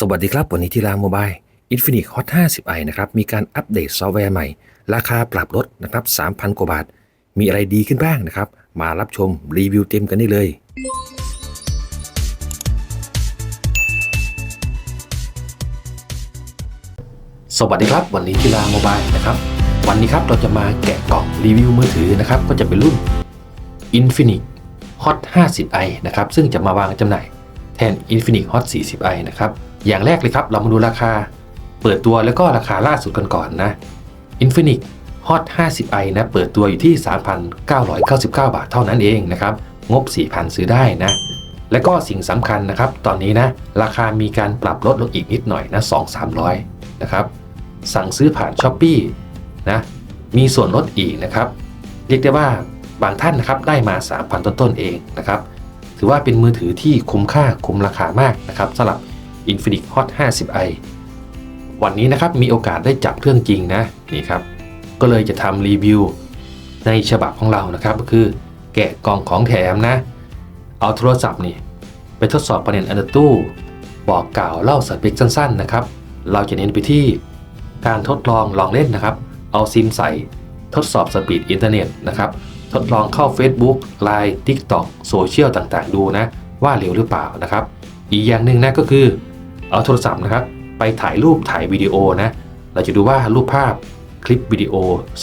สวัสดีครับ วันนี้ที่ร้านโมบาย Infinix Hot 50i นะครับ มีการอัปเดตซอฟต์แวร์ใหม่ ราคาปรับลดนะครับ 3,000 กว่าบาท มีอะไรดีขึ้นบ้างนะครับ มารับชมรีวิวเต็มกันได้เลย สวัสดีครับ วันนี้ที่ร้านโมบายนะครับ วันนี้ครับเราจะมาแกะกล่องรีวิวมือถือนะครับ ก็จะเป็นรุ่น Infinix Hot 50i นะครับ ซึ่งจะมาวางจำหน่ายแทน Infinix Hot 40i นะครับ อย่างแรกเลยครับ เรามาดูราคา เปิดตัวแล้วก็ราคาล่าสุดกันก่อนนะ Infinix Hot 50i นะ เปิดตัวอยู่ที่ 3,999 บาทเท่านั้นเองนะครับ งบ 4,000 ซื้อได้นะ และก็สิ่งสำคัญนะครับ ตอนนี้นะ ราคามีการปรับลดลงอีกนิดหน่อยนะ 2-300 นะครับ สั่งซื้อผ่าน s h อ p e e นะ มีส่วนลดอีกนะครับ เรียกได้ว่าบางท่านนะครับได้มา 3,000 ต้นๆเองนะครับ ถือว่าเป็นมือถือที่คุ้มค่าคุ้มราคามากนะครับสำหรับ Infinix Hot 50i วันนี้นะครับมีโอกาสได้จับเครื่องจริงนะนี่ครับ ก็เลยจะทำรีวิวในฉบับของเรานะครับ ก็คือแกะกล่องของแถมนะ เอาโทรศัพท์นี่ไปทดสอบประเด็นอันตู้ บอกกล่าวเล่าสเปคสั้นๆนะครับ เราจะเน้นไปที่การทดลองลองเล่นนะครับ เอาซิมใส่ทดสอบสปีดอินเทอร์เน็ตนะครับ ทดลองเข้า Facebook Line TikTok โซเชียลต่างๆ ดูนะ ว่าเร็วหรือเปล่านะครับ อีกอย่างหนึ่งนะก็คือ เอาโทรศัพท์นะครับ ไปถ่ายรูปถ่ายวิดีโอนะ เราจะดูว่ารูปภาพคลิปวิดีโอ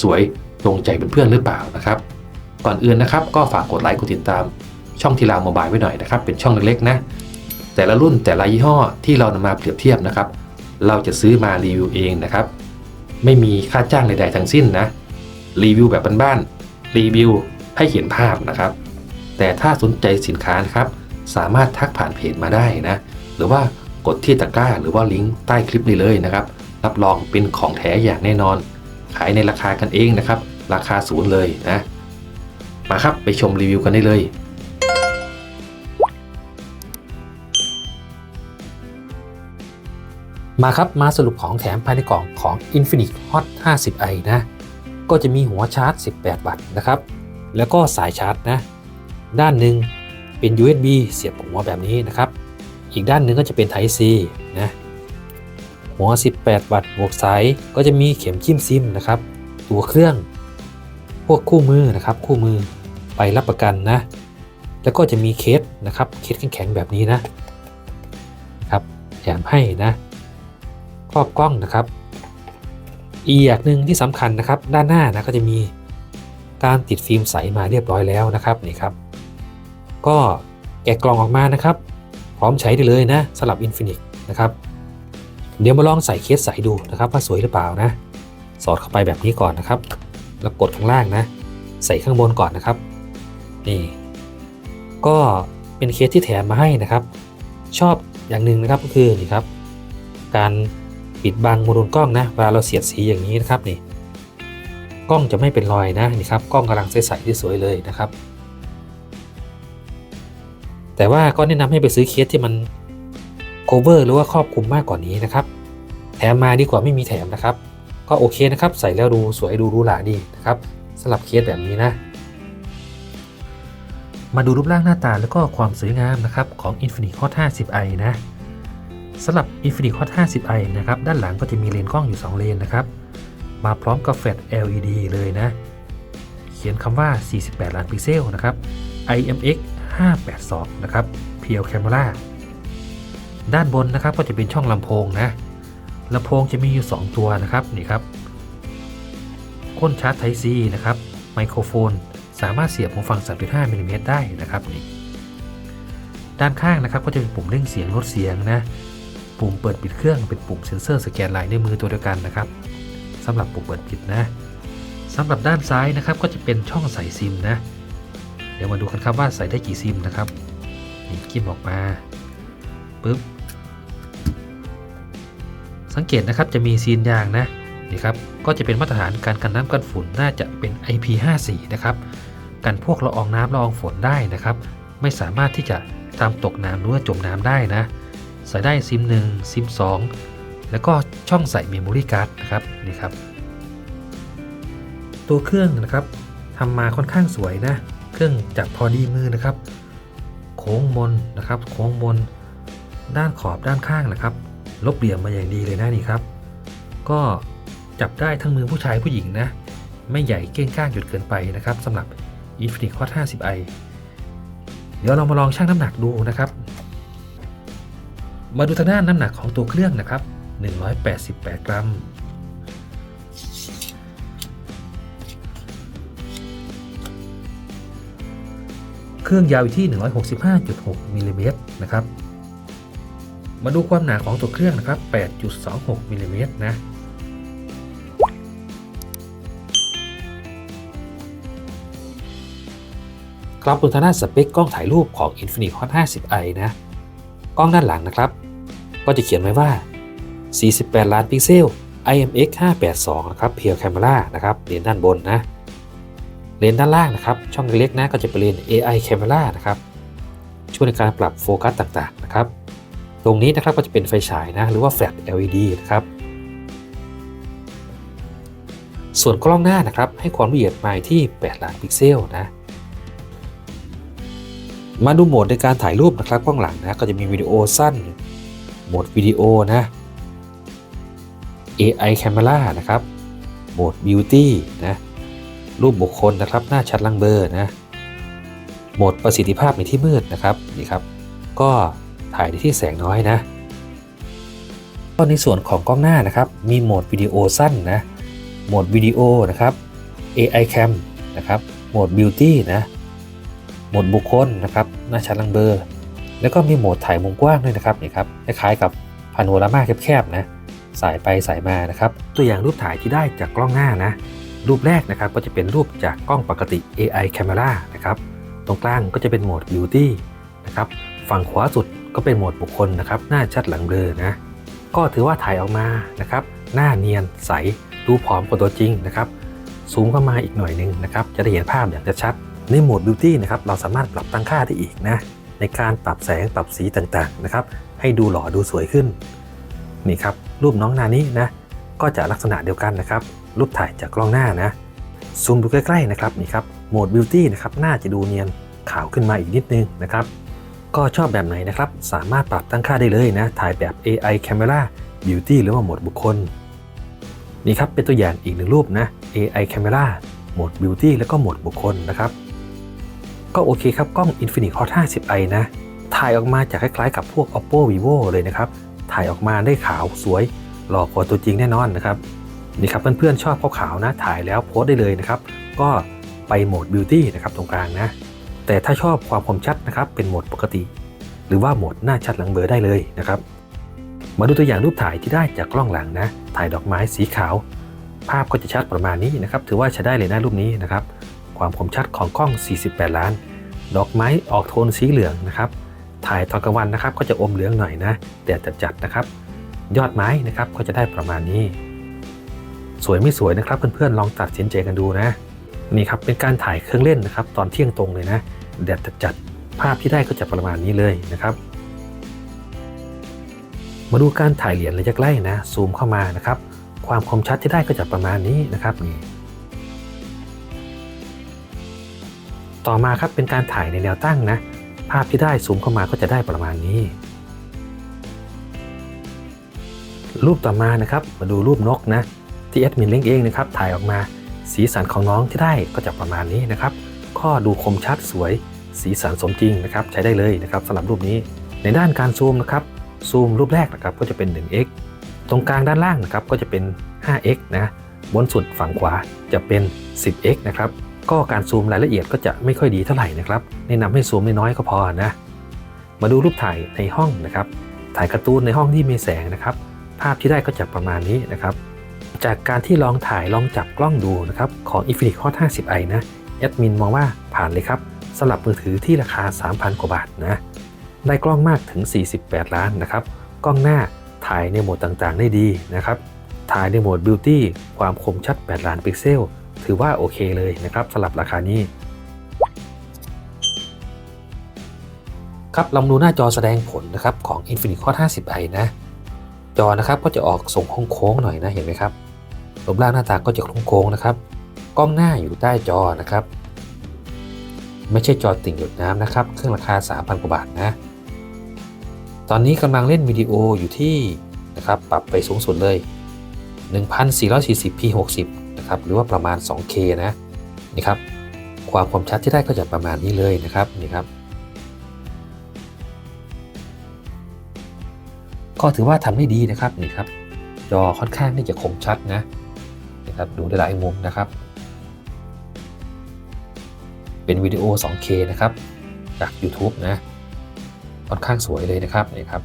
สวยตรงใจเพื่อนๆหรือเปล่านะครับ ก่อนอื่นนะครับ ก็ฝากกดไลค์กดติดตาม ช่องทีลาโมบายไว้หน่อยนะครับ เป็นช่องเล็กๆนะแต่ละรุ่นแต่ละยี่ห้อที่เรานำมาเปรียบเทียบนะครับ เราจะซื้อมารีวิวเองนะครับ ไม่มีค่าจ้างใดๆทั้งสิ้นนะรีวิวแบบบ้านๆรีวิวให้เห็นภาพนะครับ แต่ถ้าสนใจสินค้านะครับ สามารถทักผ่านเพจมาได้นะ หรือว่า กดที่ตะกร้าหรือว่าลิงก์ใต้คลิปนี้เลยนะครับ รับรองเป็นของแท้อย่างแน่นอน ขายในราคากันเองนะครับ ราคาศูนย์เลยนะ มาครับไปชมรีวิวกันได้เลยมาครับ มาสรุปของแถมภายในกล่องของ Infinix Hot 50i นะ ก็จะมีหัวชาร์จ 18 วัตต์นะครับ แล้วก็สายชาร์จนะ ด้านหนึ่งเป็น USB เสียบหัวแบบนี้นะครับ อีกด้านหนึ่งก็จะเป็น Type C นะหัว 18 วัตต์บวกสายก็จะมีเข็มจิ้มซิมนะครับ ตัวเครื่อง พวกคู่มือนะครับ คู่มือไปรับประกันนะ แล้วก็จะมีเคสนะครับ เคสแข็งๆแบบนี้นะครับแถมให้นะครอบกล้องนะครับ อีกอย่างหนึ่งที่สำคัญนะครับ ด้านหน้านะก็จะมีการติดฟิล์มใสมาเรียบร้อยแล้วนะครับนี่ครับ ก็แกะกล่องออกมานะครับ ร้อมใช้ได้เลยนะสำหรับ Infinix นะครับ เดี๋ยวมาลองใส่เคสใสดูนะครับว่าสวยหรือเปล่านะ สอดเข้าไปแบบนี้ก่อนนะครับ แล้วกดข้างล่างนะ ใส่ข้างบนก่อนนะครับ นี่ ก็เป็นเคสที่แถมมาให้นะครับ ชอบอย่างหนึ่งนะครับก็คือนี่ครับ การปิดบังโมดูลกล้องนะเวลาเราเสียดสีอย่างนี้นะครับนี่ กล้องจะไม่เป็นรอยนะนี่ครับกล้องกำลังใสๆที่สวยเลยนะครับ แต่ว่าก็แนะนำให้ไปซื้อเคสที่มัน cover หรือว่าครอบคลุมมากกว่านี้นะครับ แถมมาดีกว่าไม่มีแถมนะครับ ก็โอเคนะครับ ใส่แล้วดูสวยดูหรูหราดีนะครับสำหรับเคสแบบนี้นะ มาดูรูปร่างหน้าตาแล้วก็ความสวยงามนะครับของ Infinix Hot 50i นะสำหรับ Infinix Hot 50i นะครับด้านหลังก็จะมีเลนส์กล้องอยู่ 2 เลนนะครับ มาพร้อมกับแฟลช LED เลยนะ เขียนคำว่า 48 ล้านพิกเซลนะครับ IMX 582 นะครับ PL Camera ด้านบนนะครับก็จะเป็นช่องลำโพงนะลำโพงจะมีอยู่ 2 ตัวนะครับนี่ครับก้นชาร์จ Type C นะครับไมโครโฟนสามารถเสียบหูฟัง 3.5มิลลิเมตรได้นะครับนี่ด้านข้างนะครับก็จะเป็นปุ่มเร่งเสียงลดเสียงนะปุ่มเปิดปิดเครื่องเป็นปุ่มเซ็นเซอร์สแกนลายนิ้วมือตัวเดียวกันนะครับสำหรับปุ่มเปิดปิดนะสำหรับด้านซ้ายนะครับก็จะเป็นช่องใส่ซิมนะ เดี๋ยวมาดูกันครับว่าใส่ได้กี่ซิมนะครับนี่จิ้มออกมาปึ๊บสังเกตนะครับจะมีซีนยางนะนี่ครับก็จะเป็นมาตรฐานการกันน้ำกันฝุ่นน่าจะเป็น IP54 นะครับกันพวกละอองน้ำละอองฝนได้นะครับ ไม่สามารถที่จะทำตกน้ำหรือว่าจมน้ำได้นะ ใส่ได้ซิม1ซิม2 แล้วก็ช่องใส่เมมโมรี่การ์ดนะครับนี่ครับ ตัวเครื่องนะครับทำมาค่อนข้างสวยนะ รื่องจับพอดีมือนะครับ โค้งมนนะครับ โค้งมน ด้านขอบด้านข้างนะครับ ลบเหลี่ยมมาอย่างดีเลยนะนี่ครับ ก็จับได้ทั้งมือผู้ชายผู้หญิงนะ ไม่ใหญ่เก้งก้างจนเกินไปนะครับสำหรับ Infinix Hot 50i เดี๋ยวเรามาลองชั่งน้ำหนักดูนะครับ มาดูทางด้านน้ำหนักของตัวเครื่องนะครับ 188 กรัม รื่องยาวอยู่ที่ 165.6มิลลิเมตรนะครับ มาดูความหนาของตัวเครื่องนะครับ 8.26มิลลิเมตรนะครับบนทางด้านสเปคกล้องถ่ายรูปของ Infinix Hot 50i นะ กล้องด้านหลังนะครับ ก็จะเขียนไว้ว่า 48 ล้านพิกเซล IMX 582 นะครับ เพียวแคม e r a นะครับเลนส์ด้านบนนะ เลนส์ด้านล่างนะครับ ช่องเล็กนะก็จะเป็นเลนส์ AI Camera นะครับ ช่วยในการปรับโฟกัสต่างๆนะครับ ตรงนี้นะครับก็จะเป็นไฟฉายนะหรือว่าแฟลช LED นะครับส่วนกล้องหน้านะครับให้ความละเอียดมาที่ 8 ล้านพิกเซลนะ มาดูโหมดในการถ่ายรูปนะครับกล้องหลังนะก็จะมีวิดีโอสั้น โหมดวิดีโอนะ AI Camera นะครับ โหมด Beauty นะ รูปบุคคลนะครับ หน้าชัดลังเบอร์นะโหมดประสิทธิภาพในที่มืดนะครับนี่ครับ ก็ถ่ายในที่แสงน้อยนะก็ในส่วนของกล้องหน้านะครับ มีโหมดวิดีโอสั้นนะโหมดวิดีโอนะครับ AI Cam นะครับโหมด Beauty นะโหมดบุคคลนะครับหน้าชัดลังเบอร์ แล้วก็มีโหมดถ่ายมุมกว้างด้วยนะครับนี่ครับคล้ายๆกับพาโนรามาแคบๆนะสายไปสายมานะครับ ตัวอย่างรูปถ่ายที่ได้จากกล้องหน้านะ รูปแรกนะครับก็จะเป็นรูปจากกล้องปกติ AI Camera นะครับ ตรงกลางก็จะเป็นโหมด Beauty นะครับ ฝั่งขวาสุดก็เป็นโหมดบุคคลนะครับ หน้าชัดหลังเบลอนะ ก็ถือว่าถ่ายออกมานะครับ หน้าเนียนใส ดูผอมกว่าตัวจริงนะครับ ซูมเข้ามาอีกหน่อยหนึงนะครับ จะได้เห็นภาพอย่างชัด ในโหมด Beauty นะครับ เราสามารถปรับตั้งค่าได้อีกนะ ในการปรับแสง ปรับสีต่างๆนะครับ ให้ดูหล่อ ดูสวยขึ้น นี่ครับ รูปน้องนานี้นะ ก็จะลักษณะเดียวกันนะครับ รูปถ่ายจากกล้องหน้านะ ซูมดูใกล้ๆนะครับนี่ครับโหมด Beauty นะครับน่าจะดูเนียนขาวขึ้นมาอีกนิดนึงนะครับ ก็ชอบแบบไหนนะครับ สามารถปรับตั้งค่าได้เลยนะ ถ่ายแบบ AI Camera Beauty หรือว่าโหมดบุคคล นี่ครับเป็นตัวอย่างอีกหนึ่งรูปนะ AI Camera โหมด Beauty แล้วก็โหมดบุคคลนะครับ ก็โอเคครับกล้อง Infinix Hot 50i นะ ถ่ายออกมาจะคล้ายๆกับพวก Oppo Vivo เลยนะครับ ถ่ายออกมาได้ขาวสวยหล่อกว่าตัวจริงแน่นอนนะครับ นี่ครับเพื่อนๆชอบขาวๆนะถ่ายแล้วโพสได้เลยนะครับ ก็ไปโหมด Beauty นะครับตรงกลางนะ แต่ถ้าชอบความคมชัดนะครับเป็นโหมดปกติ หรือว่าโหมดหน้าชัดหลังเบลอได้เลยนะครับ มาดูตัวอย่างรูปถ่ายที่ได้จากกล้องหลังนะ ถ่ายดอกไม้สีขาว ภาพก็จะชัดประมาณนี้นะครับ ถือว่าใช้ได้เลยนะรูปนี้นะครับ ความคมชัดของกล้อง 48 ล้าน ดอกไม้ออกโทนสีเหลืองนะครับ ถ่ายตอนกลางวันนะครับ ก็จะอมเหลืองหน่อยนะแดดจัดๆนะครับ ยอดไม้นะครับก็จะได้ประมาณนี้ สวยไม่สวยนะครับเพื่อนๆลองตัดสินใจกันดูนะนี่ครับเป็นการถ่ายเครื่องเล่นนะครับ ตอนเที่ยงตรงเลยนะแดดจัดภาพที่ได้ก็จะประมาณนี้เลยนะครับ มาดูการถ่ายเหรียญระยะใกล้นะซูมเข้ามานะครับ ความคมชัดที่ได้ก็จะประมาณนี้นะครับนี่ต่อมาครับเป็นการถ่ายในแนวตั้งนะ ภาพที่ได้ซูมเข้ามาก็จะได้ประมาณนี้ รูปต่อมานะครับ มาดูรูปนกนะ ที่แอดมินเล้งเองนะครับถ่ายออกมาสีสันของน้องที่ได้ก็จะประมาณนี้นะครับข้อดูคมชัดสวยสีสันสมจริงนะครับใช้ได้เลยนะครับสำหรับรูปนี้ ในด้านการซูมนะครับซูมรูปแรกนะครับก็จะเป็น 1x ตรงกลางด้านล่างนะครับก็จะเป็น 5x นะบนสุดฝั่งขวาจะเป็น 10x นะครับก็การซูมรายละเอียดก็จะไม่ค่อยดีเท่าไหร่นะครับแนะนำให้ซูมน้อยๆก็พอนะมาดูรูปถ่ายในห้องนะครับถ่ายการ์ตูนในห้องที่มีแสงนะครับ ภาพที่ได้ก็จะประมาณนี้นะครับ จากการที่ลองถ่ายลองจับกล้องดูนะครับของ Infinix Hot 50i นะแอดมินมองว่าผ่านเลยครับสำหรับมือถือที่ราคา 3,000 กว่าบาทนะ ได้กล้องมากถึง 48 ล้านนะครับ กล้องหน้าถ่ายในโหมดต่างๆ ได้ดีนะครับ ถ่ายในโหมด Beauty ความคมชัด 8 ล้านพิกเซล ถือว่าโอเคเลยนะครับสำหรับราคานี้ ครับลองดูหน้าจอแสดงผลนะครับของ Infinix Hot 50i นะ จอนะครับก็จะออกทรงโค้งๆหน่อยนะเห็นไหมครับ รูปร่างหน้าตาก็จะโค้งๆนะครับ กล้องหน้าอยู่ใต้จอนะครับ ไม่ใช่จอติ่งหยดน้ำนะครับ เครื่องราคา 3,000 กว่าบาทนะ ตอนนี้กำลังเล่นวิดีโออยู่ที่นะครับ ปรับไปสูงสุดเลย 1440p 60นะครับ หรือว่าประมาณ 2k นะ นี่ครับ ความคมชัดที่ได้ก็จะประมาณนี้เลยนะครับ นี่ครับ ก็ถือว่าทำได้ดีนะครับ นี่ครับ จอค่อนข้างที่จะคมชัดนะ นะครับดูได้หลายมุมนะครับ เป็นวิดีโอ 2K นะครับ จาก YouTube นะค่อนข้างสวยเลยนะครับนี่ครับ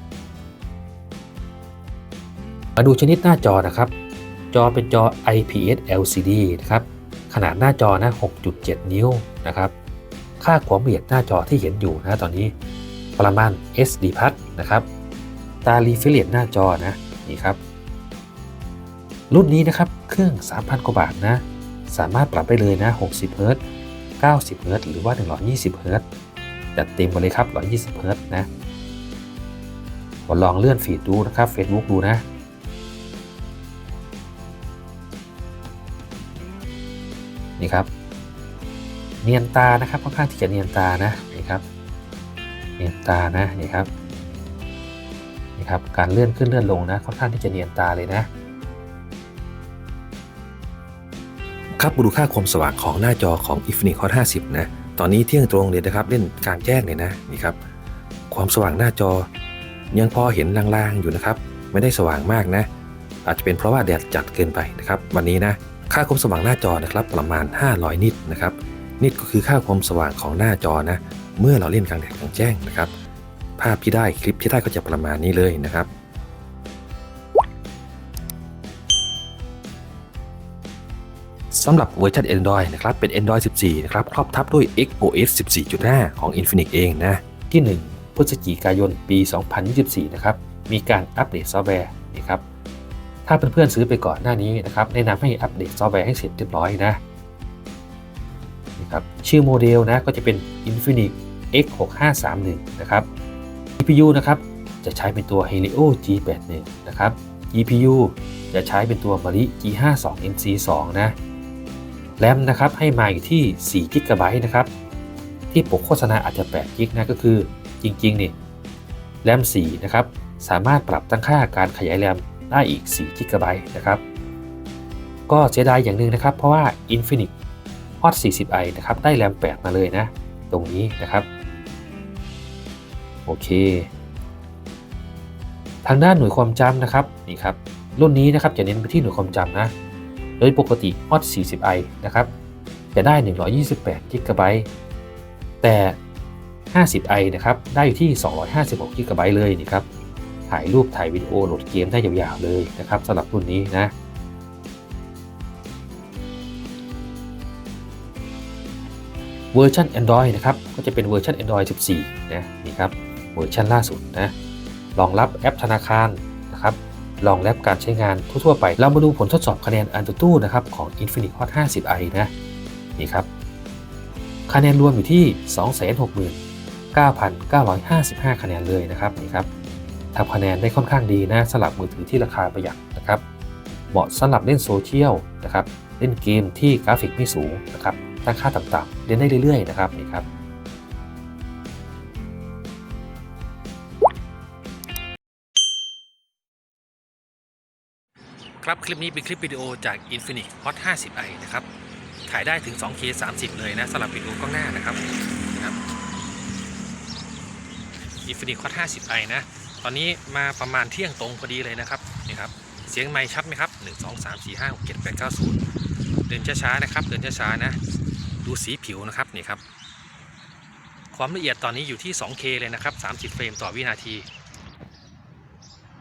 มาดูชนิดหน้าจอนะครับ จอเป็นจอ IPS LCD นะครับ ขนาดหน้าจอนะ 6.7 นิ้วนะครับ ค่าความละเอียดหน้าจอที่เห็นอยู่นะตอนนี้ประมาณ SD p a d นะครับ ตารีเฟิเลตหน้าจอนะนี่ครับ รุ่นนี้นะครับ เครื่อง 3,000 กว่าบาทนะ สามารถปรับได้เลยนะ 60เฮิรตซ์90เฮิรตซ์หรือว่า 120เฮิรตซ์จัดเต็มไปเลยครับ 120เฮิรตซ์นะมาลองเลื่อนฟีดดูนะครับ Facebook ดูนะนี่ครับ เนียนตานะครับค่อนข้างที่จะเนียนตานะนี่ครับ เนียนตานะนี่ครับนี่ครับการเลื่อนขึ้นเลื่อนลงนะค่อนข้างที่จะเนียนตาเลยนะ ครับมาดูค่าความสว่างของหน้าจอของ Infinix Hot 50 นะ ตอนนี้เที่ยงตรงเลยนะครับ เล่นกลางแจ้งเลยนะ นี่ครับ ความสว่างหน้าจอ ยังพอเห็นลางๆอยู่นะครับ ไม่ได้สว่างมากนะ อาจจะเป็นเพราะว่าแดดจัดเกินไปนะครับ วันนี้นะ ค่าความสว่างหน้าจอนะครับ ประมาณ 500 นิตนะครับ นิตก็คือค่าความสว่างของหน้าจอนะ เมื่อเราเล่นกลางแดดกลางแจ้งนะครับ ภาพที่ได้คลิปที่ได้ก็จะประมาณนี้เลยนะครับ สำหรับเวอร์ชัน Android นะครับเป็น Android 14 นะครับครอบทับด้วย XOS 14.5 ของ Infinix เองนะ ที่ 1 พฤศจิกายนปี 2024 นะครับ มีการอัปเดตซอฟต์แวร์นะครับ ถ้าเพื่อนๆซื้อไปก่อนหน้านี้นะครับ แนะนำให้อัปเดตซอฟต์แวร์ให้เสร็จเรียบร้อยนะนะครับชื่อโมเดลนะก็จะเป็น Infinix X6531 นะครับ GPU นะครับจะใช้เป็นตัว Helio G81 นะครับ GPU จะใช้เป็นตัว Mali G52 NC2 นะ แรมนะครับให้มาอยู่ที่4 g b นะครับ ที่ปกโฆษณาอาจจะ8 g b นะก็คือ จริงๆนี่แรม4นะครับสามารถปรับตั้งค่าการขยายแรมได้อีก4 g b นะครับก็เสียดายอย่างหนึ่งนะครับ เพราะว่า Infinix Hot 40i นะครับได้แรม 8 มาเลยนะ ตรงนี้นะครับ โอเค ทางด้านหน่วยความจำนะครับนี่ครับรุ่นนี้นะครับจะเน้นไปที่หน่วยความจำนะ โดยปกติ Hot 40i นะครับ จะได้ 128 g b แต่ 50i นะครับ ได้อยู่ที่ 256 g b เลยนี่ครับ ถ่ายรูปถ่ายวิดีโอโหลดเกมได้ยาวๆเลยนะครับสำหรับรุ่นนี้นะ เวอร์ชัน Android นะครับ ก็จะเป็นเวอร์ชัน Android 14 นะ นี่ครับ เวอร์ชันล่าสุดนะ รองรับแอปธนาคาร รองรับการใช้งานทั่วๆไป เรามาดูผลทดสอบคะแนน AnTuTu นะครับของ Infinix Hot 50i นะนี่ครับ คะแนนรวมอยู่ที่ 269,955 คะแนนเลยนะครับนี่ครับทำคะแนนได้ค่อนข้างดีนะสำหรับมือถือที่ราคาประหยัดนะครับเหมาะสำหรับเล่นโซเชียลนะครับเล่นเกมที่กราฟิกไม่สูงนะครับตั้งค่าต่ำๆเล่นได้เรื่อยๆนะครับนี่ครับ ครับ คลิปนี้เป็นคลิปวิดีโอจาก Infinix Hot 50i นะครับ ถ่ายได้ถึง 2K 30 เลยนะสำหรับวิดีโอกล้องหน้านะครับนะครับ Infinix Hot 50i นะ ตอนนี้มาประมาณเที่ยงตรงพอดีเลยนะครับนี่ครับ เสียงไมค์ชัดไหมครับ 1 2 3 4 5 6 7 8 9 0 เดินช้าๆนะครับ เดินช้าๆนะ ดูสีผิวนะครับนี่ครับ ความละเอียดตอนนี้อยู่ที่ 2K เลยนะครับ 30 เฟรมต่อวินาที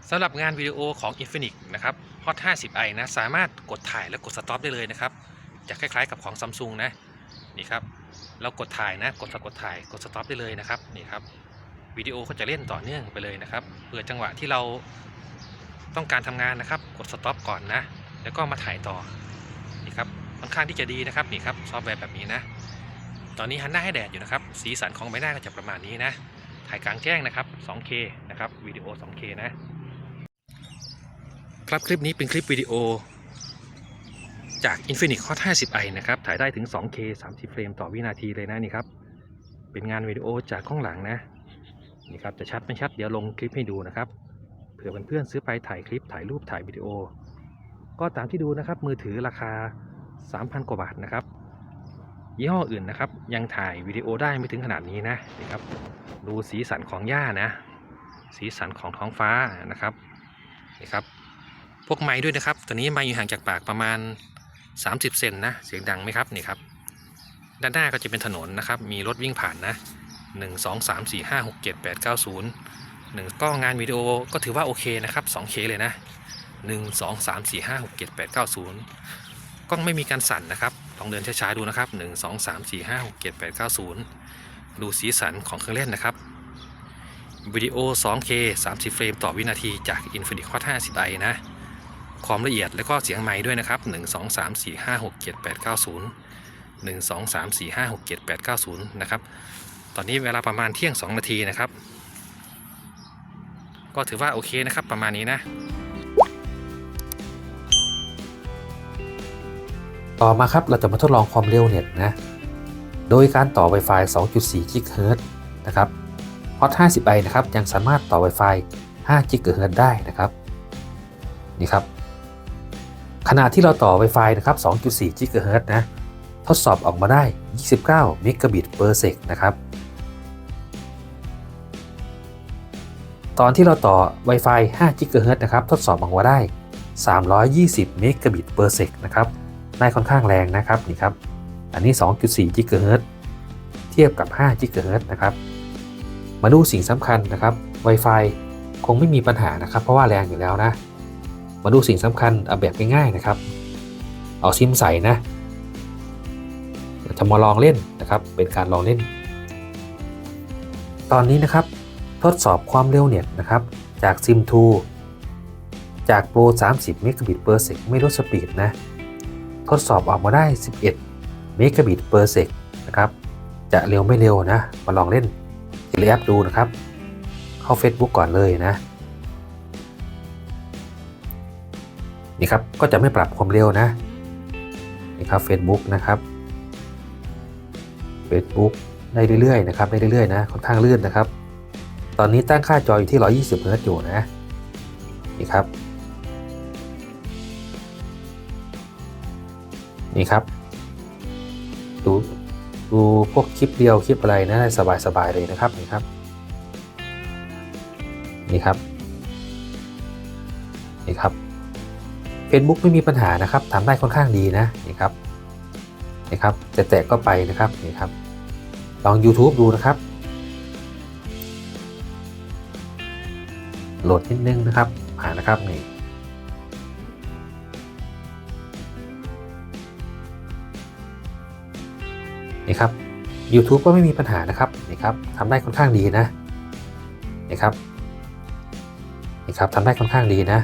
สำหรับงานวิดีโอของ Infinix นะครับ Hot 50i นะ สามารถกดถ่ายและกดสต็อปได้เลยนะครับ จะคล้ายๆกับของ Samsung นะ นี่ครับ เรากดถ่ายนะ กดสกดถ่าย กดสต็อปได้เลยนะครับ นี่ครับ วิดีโอก็จะเล่นต่อเนื่องไปเลยนะครับ เพื่อจังหวะที่เราต้องการทำงานนะครับ กดสต็อปก่อนนะ แล้วก็มาถ่ายต่อ นี่ครับ ค่อนข้างที่จะดีนะครับ นี่ครับ ซอฟต์แวร์แบบนี้นะ ตอนนี้หันหน้าให้แดดอยู่นะครับ สีสันของใบหน้าก็จะประมาณนี้นะ ถ่ายกลางแจ้งนะครับ 2K นะครับ วิดีโอ 2K นะ ครับคลิปนี้เป็นคลิปวิดีโอ จาก Infinix Hot 50i นะครับ ถ่ายได้ถึง 2K 30 เฟรมต่อวินาทีเลยนะนี่ครับ เป็นงานวิดีโอจากข้างหลังนะ นี่ครับจะชัดไม่ชัดเดี๋ยวลงคลิปให้ดูนะครับ เผื่อเพื่อนๆซื้อไปถ่ายคลิปถ่ายรูปถ่ายวิดีโอ ก็ตามที่ดูนะครับมือถือราคา 3,000 กว่าบาทนะครับ ยี่ห้ออื่นนะครับ ยังถ่ายวิดีโอได้ไม่ถึงขนาดนี้นะนี่ครับ ดูสีสันของหญ้านะ สีสันของท้องฟ้านะครับนี่ครับ พวกไม้ด้วยนะครับ ตัวนี้ไม้อยู่ห่างจากปากประมาณ 30 เซนนะ เสียงดังไหมครับนี่ครับ ด้านหน้าก็จะเป็นถนนนะครับ มีรถวิ่งผ่านนะ 1 2 3 4 5 6 7 8 9 0 1 ก็งานวิดีโอก็ถือว่าโอเคนะครับ 2K เลยนะ 1 2 3 4 5 6 7 8 9 0 กล้องไม่มีการสั่นนะครับ ลองเดินช้าๆดูนะครับ 1 2 3 4 5 6 7 8 9 0 ดูสีสันของเครื่องเล่นนะครับวิดีโอ 2K 30 เฟรมต่อวินาทีจาก Infinix Hot 50i นะ ความละเอียดและก็เสียงไม้ด้วยนะครับ 1 2 3 4 5 6 7 8 9 0 1 2 3 4 5 6 7 8 9 0 นะครับ ตอนนี้เวลาประมาณเที่ยง 2 นาทีนะครับ ก็ถือว่าโอเคนะครับประมาณนี้นะ ต่อมาครับเราจะมาทดลองความเร็วเน็ตนะ โดยการต่อ Wi-Fi 2.4 GHz นะครับ Hot 50i นะครับยังสามารถต่อ Wi-Fi 5 GHz ได้นะครับ นี่ครับ ขณะที่เราต่อ Wi-Fi นะครับ 2.4 GHz นะ ทดสอบออกมาได้ 29 Mbit per sec นะครับ ตอนที่เราต่อ Wi-Fi 5 GHz นะครับ ทดสอบออกมาได้ 320 Mbit per sec นะครับได้ค่อนข้างแรงนะครับนี่ครับ อันนี้ 2.4 GHz เทียบกับ 5 GHz นะครับ มาดูสิ่งสำคัญนะครับ Wi-Fi คงไม่มีปัญหานะครับ เพราะว่าแรงอยู่แล้วนะ มาดูสิ่งสำคัญเอาแบบง่ายๆนะครับ เอาซิมใส่นะจะมาลองเล่นนะครับ เป็นการลองเล่น ตอนนี้นะครับ ทดสอบความเร็วเน็ตนะครับ จากซิม2จากโปร 30 Mbit per sec ไม่ลดสปีดนะ ทดสอบออกมาได้ 11 เมกะบิต per sec นะครับ จะเร็วไม่เร็วนะ มาลองเล่นทีลแอปดูนะครับ เข้า Facebook ก่อนเลยนะ นี่ครับก็จะไม่ปรับความเร็วนะนี่ครับ Facebook นะครับ Facebook ได้เรื่อยๆนะครับได้เรื่อยๆนะค่อนข้างลื่นนะครับ ตอนนี้ตั้งค่าจออยู่ที่ 120 Hz อยู่นะนี่ครับนี่ครับดูดูพวกคลิปเดียวคลิปอะไรนะได้สบายๆเลยนะครับนี่ครับนี่ครับนี่ครับ Facebook ไม่มีปัญหานะครับทำได้ค่อนข้างดีนะนี่ครับนี่ครับแต่แตะก็ไปนะครับนี่ครับ ลอง YouTube ดูนะครับ โหลดนิดนึงนะครับผ่านนะครับนี่นี่ครับ YouTube ก็ไม่มีปัญหานะครับนี่ครับทำได้ค่อนข้างดีนะนี่ครับนี่ครับทำได้ค่อนข้างดีนะ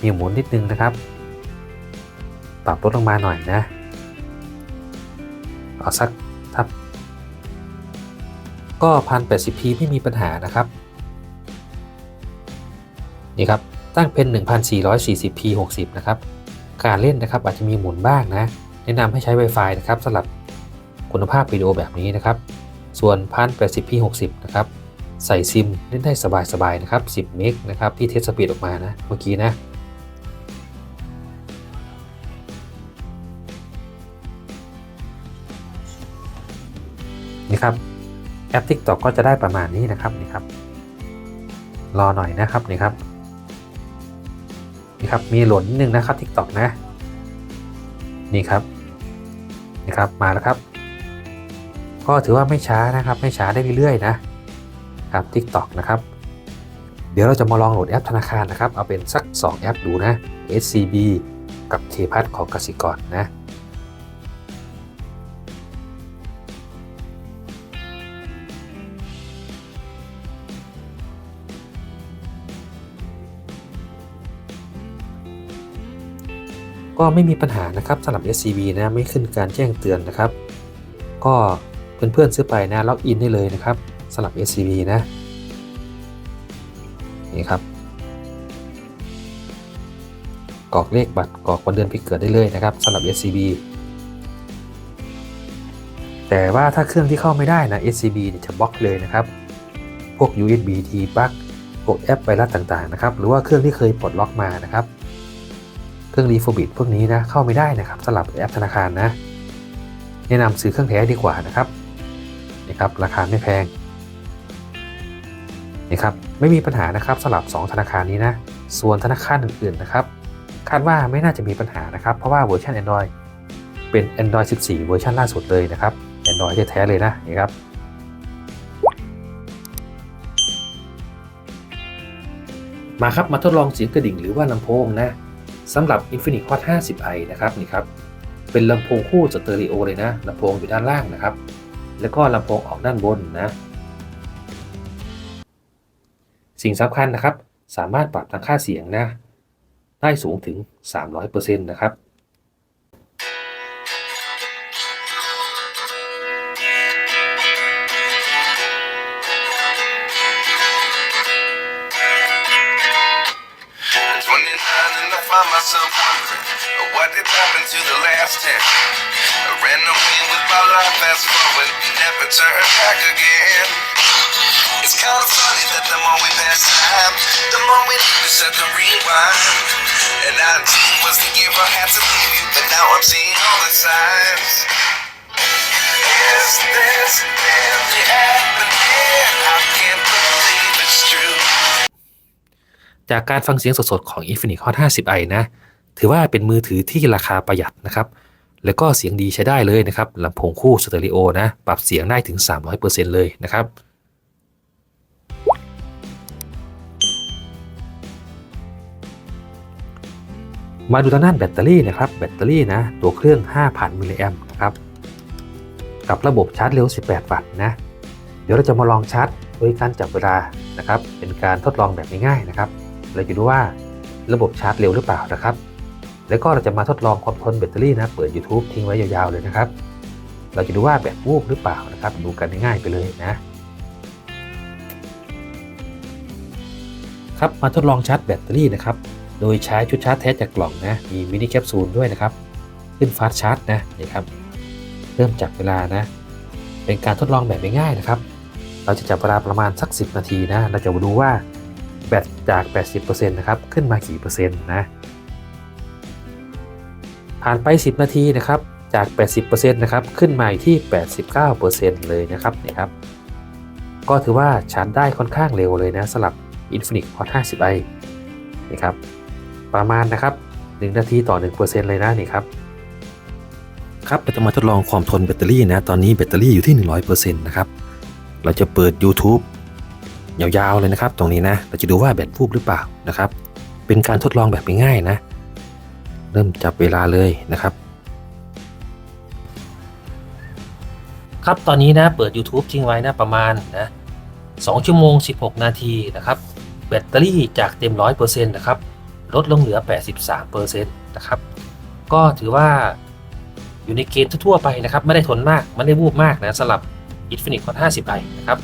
มีหมุนนิดนึงนะครับ ปรับลดลงมาหน่อยนะเอาสักทับก็ 1080p ไม่มีปัญหานะครับ นี่ครับ ตั้งเป็น 1440p 60 นะครับ การเล่นนะครับอาจจะมีหมุนบ้างนะ แนะนำให้ใช้ Wi-Fi นะครับสำหรับคุณภาพวิดีโอแบบนี้นะครับ ส่วน 1080p 60 นะครับ ใส่ซิมเล่นได้สบายๆนะครับ 10 เมกนะครับที่เทสสปีดออกมานะ เมื่อกี้นะ ครับแอป TikTok ก็จะได้ประมาณนี้นะครับนี่ครับ รอหน่อยนะครับนี่ครับนี่ครับมีหล่นนิดนึงนะครับ TikTok นะ นี่ครับนี่ครับมาแล้วครับ ก็ถือว่าไม่ช้านะครับ ไม่ช้าได้เรื่อยๆนะครับ TikTok นะครับเดี๋ยวเราจะมาลองโหลดแอปธนาคารนะครับ เอาเป็นสัก 2 แอปดูนะ SCB กับ k p a s ของกสิกรนะ ก็ไม่มีปัญหานะครับสำหรับ SCB นะไม่ขึ้นการแจ้งเตือนนะครับ ก็เพื่อนๆซื้อไปนะล็อกอินได้เลยนะครับสำหรับ SCB นะนี่ครับกรอกเลขบัตรกรอกวันเดือนปีเกิดได้เลยนะครับสำหรับ SCB แต่ว่าถ้าเครื่องที่เข้าไม่ได้นะ SCB เนี่ยจะบล็อกเลยนะครับ พวก USB T plug พวกแอปไวรัสต่างๆนะครับ หรือว่าเครื่องที่เคยปลดล็อกมานะครับ รื่องรีโฟบิตพวกนี้นะเข้าไม่ได้นะครับสำหรับแอปธนาคารนะ แนะนำซื้อเครื่องแท้ดีกว่านะครับนี่ครับราคาไม่แพงนี่ครับไม่มีปัญหานะครับสำหรับ 2 ธนาคารนี้นะส่วนธนาคารอื่นๆนะครับ คาดว่าไม่น่าจะมีปัญหานะครับ เพราะว่าเวอร์ชัน Android เป็น Android 14 เวอร์ชันล่าสุดเลยนะครับ Android แท้ๆเลยนะนี่ครับมาครับมาทดลองเสียงกระดิ่งหรือว่าลำโพงนะ สำหรับ Infinix Hot 50i นะครับนี่ครับ เป็นลำโพงคู่สเตอริโอเลยนะลำโพงอยู่ด้านล่างนะครับ แล้วก็ลำโพงออกด้านบนนะ สิ่งสำคัญนะครับ สามารถปรับทางค่าเสียงนะ ได้สูงถึง 300%นะครับ signs. Is this really happening? I can't believe it's true. จากการฟังเสียงสดๆของ Infinix Hot 50i นะ ถือว่าเป็นมือถือที่ราคาประหยัดนะครับ แล้วก็เสียงดีใช้ได้เลยนะครับลำโพงคู่สเตอริโอนะ ปรับเสียงได้ถึง 300%เลยนะครับ มาดูทางด้านแบตเตอรี่นะครับแบตเตอรี่นะตัวเครื่อง 5,000มิลลิแอมป์นะครับกับระบบชาร์จเร็ว 18 วัตต์นะเดี๋ยวเราจะมาลองชาร์จโดยการจับเวลานะครับ เป็นการทดลองแบบง่ายๆนะครับ เราจะดูว่าระบบชาร์จเร็วหรือเปล่านะครับ แล้วก็เราจะมาทดลองความทนแบตเตอรี่นะเปิด YouTube ทิ้งไว้ยาวๆเลยนะครับ เราจะดูว่าแบตวูบหรือเปล่านะครับ ดูกันง่ายๆไปเลยนะครับมาทดลองชาร์จแบตเตอรี่นะครับ โดยใช้ชุดชาร์จแท้จากกล่องนะ มีมินิแคปซูลด้วยนะครับ ขึ้นฟาสชาร์จนะนี่ครับ เริ่มจับเวลานะ เป็นการทดลองแบบง่ายๆนะครับ เราจะจับเวลาประมาณสัก 10 นาทีนะ เราจะมาดูว่าแบตจาก 80%นะครับ ขึ้นมากี่เปอร์เซ็นต์นะ ผ่านไป 10 นาทีนะครับ จาก 80%นะครับ ขึ้นมาอยู่ที่ 89%เลยนะครับนี่ครับ ก็ถือว่าชาร์จได้ค่อนข้างเร็วเลยนะสำหรับ Infinix Hot 50i นี่ครับ ประมาณนะครับ 1 นาทีต่อ 1%เลยนะนี่ครับครับเราจะมาทดลองความทนแบตเตอรี่นะ ตอนนี้แบตเตอรี่อยู่ที่ 100%นะครับ เราจะเปิด YouTube ยาวๆเลยนะครับ ตรงนี้นะ เราจะดูว่าแบตวูบหรือเปล่านะครับ เป็นการทดลองแบบง่ายๆนะ เริ่มจับเวลาเลยนะครับ ครับตอนนี้นะเปิด YouTube ทิ้งไว้นะประมาณนะ2ชั่วโมง 16 นาทีนะครับ แบตเตอรี่จากเต็ม 100%นะครับ ลดลงเหลือ 83%นะครับ ก็ถือว่าอยู่ในเกณฑ์ทั่วไปนะครับ ไม่ได้ทนมาก ไม่ได้วูบมากนะสำหรับ Infinix Hot 50i นะครับ